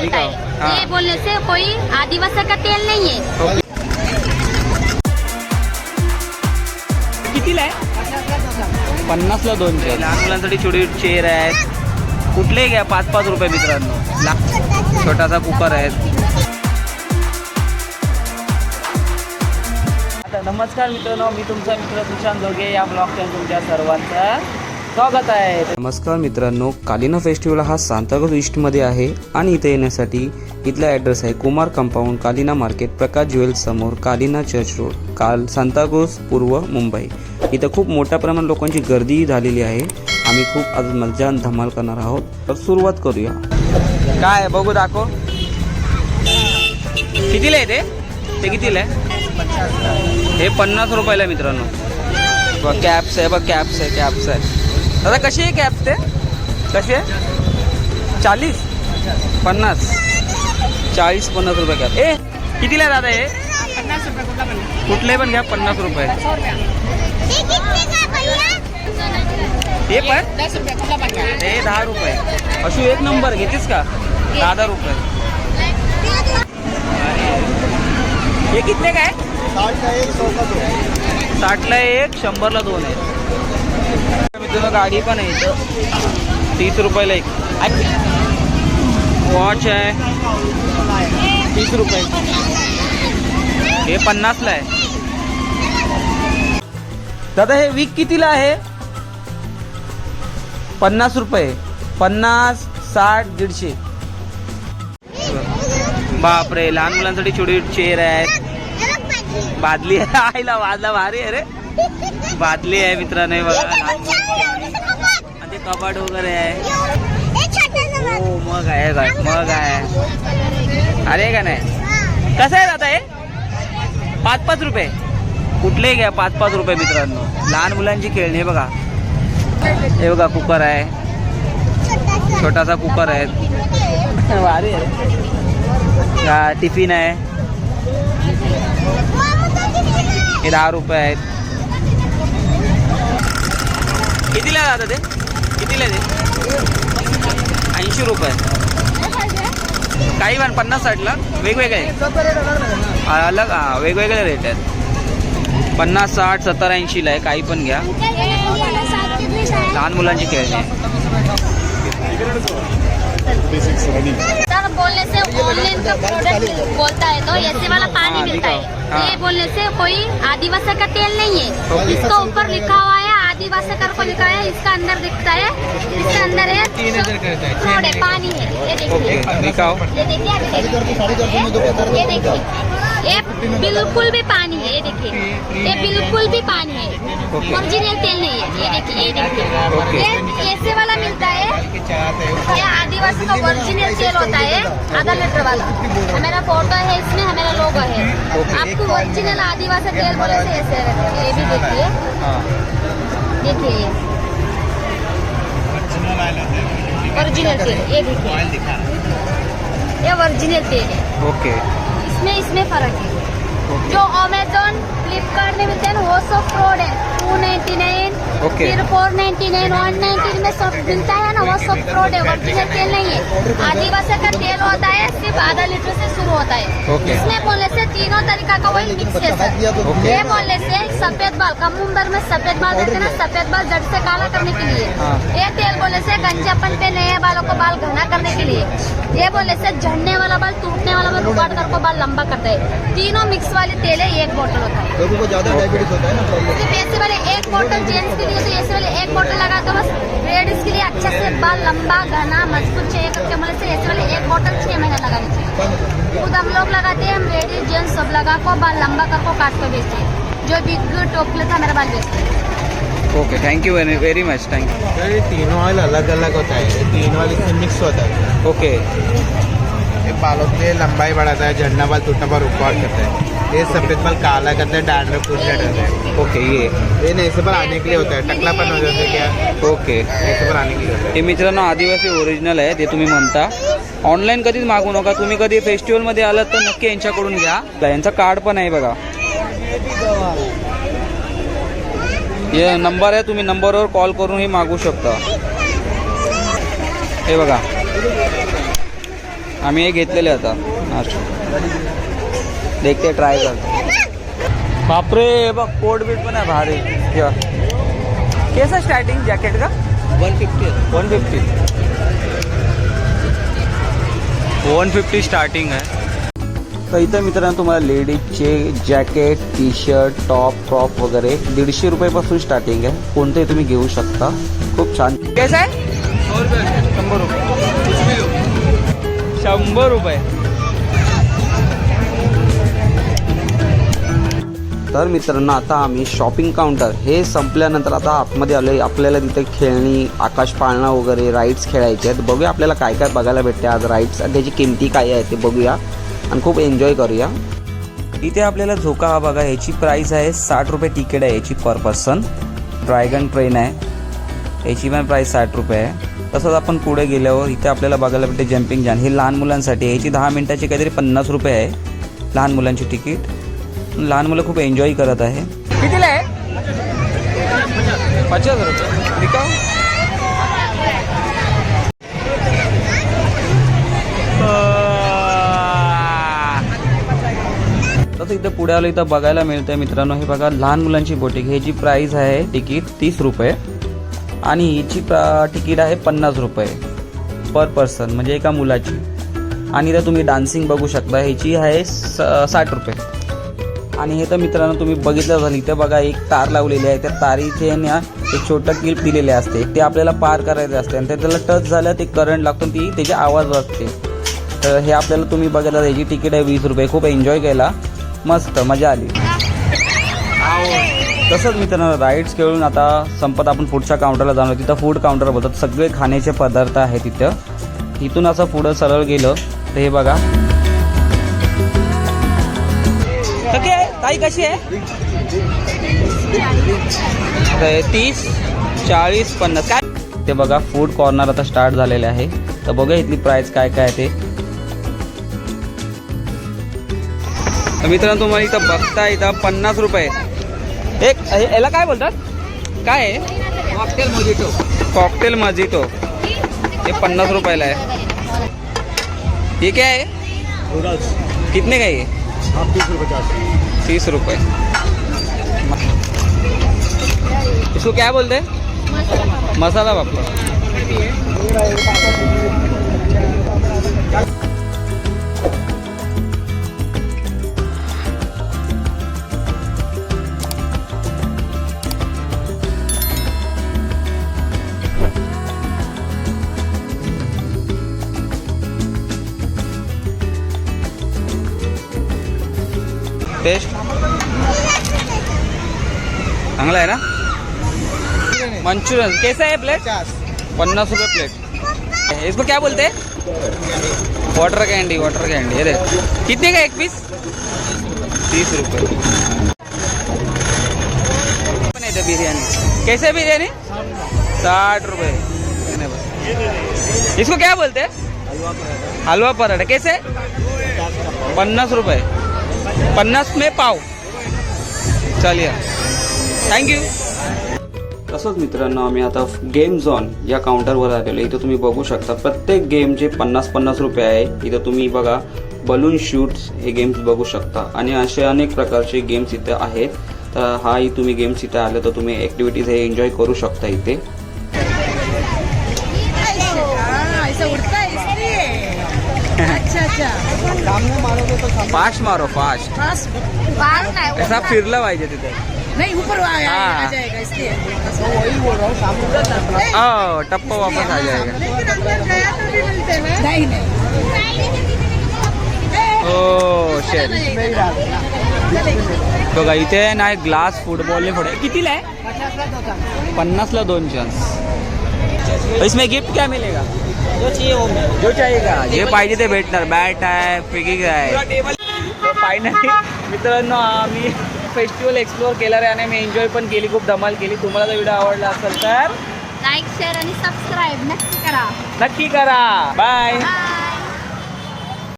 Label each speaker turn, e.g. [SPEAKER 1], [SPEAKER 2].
[SPEAKER 1] मिलता है। ये बोलने से कोई आदिवासी का तेल नहीं है।
[SPEAKER 2] कितीला आहे? पन्नासला दोन चेअर लहान मुलांसाठी छोटी चेअर आहेत. कुठलेही घ्या? पाच पाच रुपये मित्रांनो. ला- छोटासा कुकर आहे आता नमस्कार मित्रांनो. मी तुमचा मित्र सुशांत जोगे या ब्लॉग चॅनल तुमच्या सर्वांचं. स्वागत आहे.
[SPEAKER 3] नमस्कार मित्रांनो कालिना फेस्टिवल हा सांताक्रूज ईस्टमध्ये आहे आणि इथे येण्यासाठी इथला ॲड्रेस आहे Kumar compound Kalina market Prakash jewels समोर कालिना चर्च रोड काल सांताक्रूज पूर्व मुंबई. इथं खूप मोठ्या प्रमाणात लोकांची गर्दी झालेली आहे. आम्ही खूप आज मजा धमाल करणार आहोत. तर सुरुवात करूया.
[SPEAKER 2] काय आहे? बघू दाखव. कितीला आहे ते? ते कितीला आहे? हे पन्नास रुपयाला आहे मित्रांनो. बघ कॅप्स आहे बघ कॅप्स आहे कॅप्स आहे. दादा कशी आहे कॅब ते? कशी आहे? चाळीस? पन्नास. चाळीस पन्नास रुपये कॅब ए कितीला आहे दादा हे? कुठले पण घ्या पन्नास रुपये. हे पण? हे दहा रुपये. अशू एक नंबर घेतीस का? दहा दहा रुपये. हे कितले काय? साठला एक शंभरला दोन आहे. मित्रांनो गाडी पण आहे इथं. तीस रुपयाला एक. वॉच आहे. तीस रुपये. हे पन्नासला आहे. दादा हे वीक कितीला आहे? पन्नास रुपये. पन्नास साठ दीडशे. बापरे लहान मुलांसाठी छोटी चेअर आहेत. बादली आहे. आईला वाजला भारी आहे रे. बादली आहे मित्रांनो बघा. लहान आणि ते कपाट वगैरे आहे. हो मग आहे काय मग आहे. अरे का नाही? कसं आहे दादा हे? पाच पाच रुपये. कुठलेही घ्या पाच पाच रुपये मित्रांनो. लहान मुलांची खेळणी बघा. हे बघा कुकर आहे. छोटासा कुकर आहे. भारी आहे. टिफिन आहे. हे दहा रुपये आहेत. कितीला दादा ते? कितीला ते? ऐंशी रुपये. काही पण पन्नास साठला. वेगवेगळे. अलग हा वेगवेगळे रेट आहेत. पन्नास साठ सत्तर ऐंशीला आहे काही पण घ्या. लहान मुलांची खेळणी आहे.
[SPEAKER 1] सर बोलने से ऑनलाइन का प्रोडक्ट बोलता है तो ऐसे वाला पानी मिलता। है। ये बोलने से कोई आदिवासी का तेल नहीं है। इसका ऊपर लिखा हुआ है आदिवासी कर को लिखा है इसका अंदर दिखता है इसके अंदर है फ्रॉड है पानी है ये देखिए। ये देखिए अभी ये देखिए ये बिल्कुल भी पानी है ये देखिए। ये बिल्कुल भी पानी है। ओरिजिनल तेल नहीं है ये देखिए ये देखिए। ये ऐसे वाला मिलता है? ये आदिवासी का ओरिजिनल तेल होता है आधा लीटर वाला। हमारा फ़ोटो है इसमें हमारा लोगो है। आपको ओरिजिनल आदिवासी तेल बोले से ऐसे ये भी देखिए।
[SPEAKER 2] हाँ
[SPEAKER 1] देखिए ये ओरिजिनल तेल। ये देखिए ये ओरिजिनल तेल है।
[SPEAKER 2] ओके
[SPEAKER 1] इसमें इसमें फ़र्क है। जो अमेजोन फ्लिपकार्ट में मिलते हैं ना वो सब फ्रॉड है टू नाइन्टी नाइन
[SPEAKER 2] ओके।
[SPEAKER 1] फिर four ninety nine one ninety में सब मिलता है ना वो सब फ्रॉड है ओरिजिनल तेल नहीं है आदिवासी का तेल होता है सिर्फ़ आधा लीटर से शुरू होता है
[SPEAKER 2] ओके।
[SPEAKER 1] इसमें बोलने से तीनों तरीका का ऑयल मिक्स है सर
[SPEAKER 2] ओके।
[SPEAKER 1] ये बोलने से सफ़ेद बाल कम उम्र में सफ़ेद बाल रहते हैं ना सफ़ेद बाल जड़ से काला करने के लिए
[SPEAKER 2] हाँ।
[SPEAKER 1] ये तेल बोले से गंजापन पे नए बालों को बाल घना करने के लिए ये बोले से झड़ने वाला बाल टूटने वाला बाल रुकाट कर को बाल लंबा करता है तीनों मिक्स वाले तेल है एक बोतल होता है
[SPEAKER 4] लोगों को ज़्यादा डायबिटीज़ होता है ना
[SPEAKER 1] सिर्फ़ ऐसे वाले एक बोतल जेंट्स के लिए तो ऐसे वाले एक बोतल लगा दो बस लेडीज़ के लिए अच्छा से बाल लंबा घना मज़बूत चाहिए करके से ऐसे वाले एक बोतल छह महीने लगानी चाहिए खुद हम लोग लगाते हैं हम लेडीज़ जेंट्स सब लगा को बाल लंबा कर को काट को बेचते हैं। जो बिग टोपले था मेरा बाल बेचते हैं।
[SPEAKER 2] Okay thank you very very much thank you
[SPEAKER 4] sir ये तीनों ऑयल अलग अलग होता है ये तीन ऑयल इसमें मिक्स होता है।
[SPEAKER 2] ओके
[SPEAKER 4] ये बालों के लिए लंबाई बढ़ाता है झड़ना बाल टूटना बाल रुकावट करता है। ये सफेद बाल काला करते हैं डैंड्रफ कुछ रहता है।
[SPEAKER 2] ओके ये।
[SPEAKER 4] ये नहीं से पर आने के लिए होता है टकलापन हो जाते क्या?
[SPEAKER 2] ओके
[SPEAKER 4] ऐसे पर आने के लिए। होता है
[SPEAKER 2] हे मित्रांनो आदिवासी ओरिजिनल आहे ते तुम्ही म्हणता. ऑनलाईन कधीच मागू नका तुम्ही कधी फेस्टिवलमध्ये आलात तर नक्की यांच्याकडून घ्या. यांचा कार्ड पण आहे बघा. हे नंबर आहे तुम्ही नंबरवर कॉल करूनही मागू शकता. हे बघा. आम्ही हे घेतलेले आता. अच्छा. देखते ट्राय करतो बापरे बघ कोट बीट पण आहे भारी. किंवा केस स्टार्टिंग जॅकेट का? One fifty one fifty one fifty starting आहे. तर इथं मित्रांनो तुम्हाला लेडीजचे jacket T shirt top crop वगैरे दीडशे रुपयापासून स्टार्टिंग आहे. कोणतेही तुम्ही घेऊ शकता. खूप छान. केस आहे? शंभर रुपये. शंभर रुपये. तर मित्रांनो आता आम्ही शॉपिंग काउंटर हे संपल्यानंतर आता आतमध्ये आलो आहे आपल्याला तिथे खेळणी आकाश पाळणा वगैरे राईड्स खेळायचे आहेत. बघूया आपल्याला काय काय बघायला भेटते आज. राईड्स आणि त्याची किमती काय आहे ते बघूया. आणि खूप एन्जॉय करूया. इथे आपल्याला झोका हा बघा याची प्राईस आहे साठ रुपये तिकीट आहे याची पर पर्सन ड्रॅगन ट्रेन आहे. याची पण प्राईस साठ रुपये आहे. तसंच आपण पुढे गेल्यावर इथे आपल्याला बघायला भेटते जम्पिंग जान हे लहान मुलांसाठी याची दहा मिनिटाची काहीतरी पन्नास रुपये आहे लहान मुलांची तिकीट लहान मुलं खूप एन्जॉय करत आहे. कितीला आहे? ठीक तसं इथं पुढे आलं इथं बघायला मिळतंय मित्रांनो. हे बघा लहान मुलांची बोटिक ह्याची प्राईस आहे तिकीट तीस रुपये. आणि हिची प्रा तिकीट आहे पन्नास रुपये पर पर्सन म्हणजे एका मुलाची. आणि इथं तुम्ही डान्सिंग बघू शकता. ह्याची आहे स साठ रुपये. आणि हे तर मित्रांनो तुम्ही बघितलं झालं इथं बघा एक तार लावलेली आहे. त्या तारीचे ना एक छोटं क्लिप दिलेले असते. ते आपल्याला पार करायचे असते आणि ते त्याला टच झालं ते करंट लागतो ती त्याची आवाज वाजते तर हे आपल्याला तुम्ही बघितलं याची तिकीट आहे वीस रुपये. खूप एन्जॉय केला. मस्त मजा आली. तसंच मित्रांनो राईड्स खेळून आता संपत आपण पुढच्या काउंटरला जाणार. तिथं फूड काउंटर बोलतात सगळे खाण्याचे पदार्थ आहे तिथं. इथून असं पुढं सरळ गेलं. तर हे बघा. कशी आहे? ताई कशी आहे? तीस चाळीस पन्नास. काय? ते बघा फूड कॉर्नर आता स्टार्ट झालेले आहे. तर बघूया इथली प्राइस काय काय आहे ते. तर मित्रांनो तुम्हाला इथं बघता इथं पन्नास रुपये एक हे- याला काय बोलतात? काय आहे? कॉकटेल मजिटो कॉकटेल मजिटो हे पन्नास रुपयाला आहे. हे क्या है कितने का ये तीस रुपये। इसको क्या बोलते हैं? मसाला पापड़। टेस्ट चांगला आहे ना? मंचूरियन. कैसा है प्लेट पन्नास रुपये प्लेट इसको क्या बोलते हैं? वाटर कैंडी वाटर कैंडी अरे कितने का एक पीस तीस रुपये. येते कैसे बिरयानी? साठ रुपये. इसको क्या बोलते हैं? हलवा पराठा. कैसे? पन्नास रुपये. पन्नास मे पाव. चालेल थँक्यू तसंच मित्रांनो आम्ही आता गेम झोन या काउंटरवर आलेलो. इथं तुम्ही बघू शकता प्रत्येक गेमचे पन्नास पन्नास रुपये आहे इथं तुम्ही बघा बलून शूट्स हे गेम्स बघू शकता. आणि असे अनेक प्रकारचे गेम्स इथे आहेत. तर हाही तुम्ही गेम्स इथे आले तर तुम्ही ॲक्टिव्हिटीज हे एन्जॉय करू शकता इथे. फास्ट मारो फास्ट
[SPEAKER 5] फास्ट
[SPEAKER 1] बाल नाही
[SPEAKER 2] कसा फिरला पाहिजे तिथे
[SPEAKER 5] नहीं ऊपर आ, आ,
[SPEAKER 2] हाँ।
[SPEAKER 5] आ जाएगा इसलिए।
[SPEAKER 2] हो टप्पा वापस आ जाएगा।
[SPEAKER 5] लेकिन अंदर गया तो भी मिलते हैं। नहीं नहीं।
[SPEAKER 2] हो शेट बघा इथे आहे ना ग्लास फुटबॉलने पुढे कितीला आहे पन्नासला दोन चान्स इसमें गिफ्ट क्या मिलेगा? जो चाहिए वो जो चाहिएगा जे पाहिजे ते भेटणार. बॅट आहे फिगिंग आहे. फायनली मित्रांनो आम्ही फेस्टिवल एक्सप्लोअर केला रे आणि आम्ही एन्जॉय पण केली. खूप धमाल केली. तुम्हाला जर व्हिडिओ आवडला असेल तर
[SPEAKER 1] लाईक शेअर आणि सबस्क्राईब नक्की करा.
[SPEAKER 2] नक्की करा. Bye
[SPEAKER 1] bye